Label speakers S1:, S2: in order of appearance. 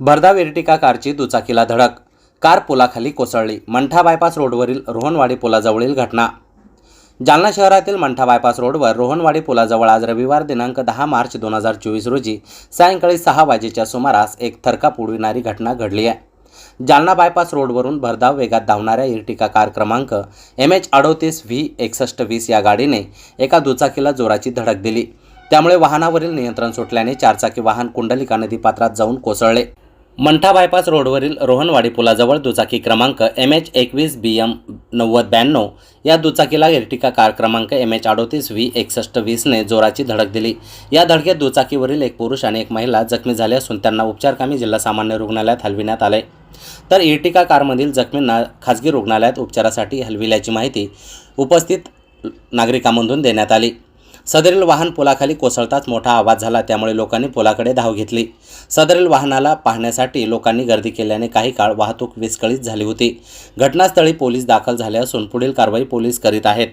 S1: भरधाव इर्टिका कारची दुचाकीला धडक. कार पुलाखाली कोसळली. मंठा बायपास रोडवरील रोहनवाडी पुलाजवळील घटना. जालना शहरातील मंठा बायपास रोडवर रोहनवाडी पुलाजवळ आज रविवार दिनांक दहा मार्च दोन हजार चोवीस रोजी सायंकाळी सहा वाजेच्या सुमारास एक थरकाप उडविणारी घटना घडली आहे. जालना बायपास रोडवरून भरधाव वेगात धावणाऱ्या इर्टिका कार क्रमांक एम एच अडोतीस व्ही एकसष्ट वीस या गाडीने एका दुचाकीला जोराची धडक दिली. त्यामुळे वाहनावरील नियंत्रण सुटल्याने चारचाकी वाहन कुंडलिका नदीपात्रात जाऊन कोसळले. मंठा बायपास रोडवरील रोहनवाडी पुलाजवळ दुचाकी क्रमांक एम एच एकवीस बी एम नव्वद ब्याण्णव या दुचाकीला इर्टिका कार क्रमांक एम एच अडोतीस व्ही एकसष्ट वीसने जोराची धडक दिली. या धडकेत दुचाकीवरील एक पुरुष आणि एक महिला जखमी झाले असून त्यांना उपचारकामी जिल्हा सामान्य रुग्णालयात हलविण्यात आले. तर इर्टिका कारमधील जखमींना खाजगी रुग्णालयात उपचारासाठी हलविल्याची माहिती उपस्थित नागरिकांमधून देण्यात आली. सदरील वाहन पुलाखाली कोसळताच मोठा आवाज झाला त्यामुळे लोकांनी पुलाकडे धाव घेतली. सदरील वाहनाला पाहण्यासाठी लोकांनी गर्दी केल्याने काही काळ वाहतूक विस्कळीत झाली होती. घटनास्थळी पोलीस दाखल झाले असून पुढील कारवाई पोलीस करीत आहेत.